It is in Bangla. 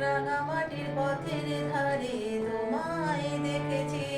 রাঙামাটির পথের ধারে তোমায় দেখেছি।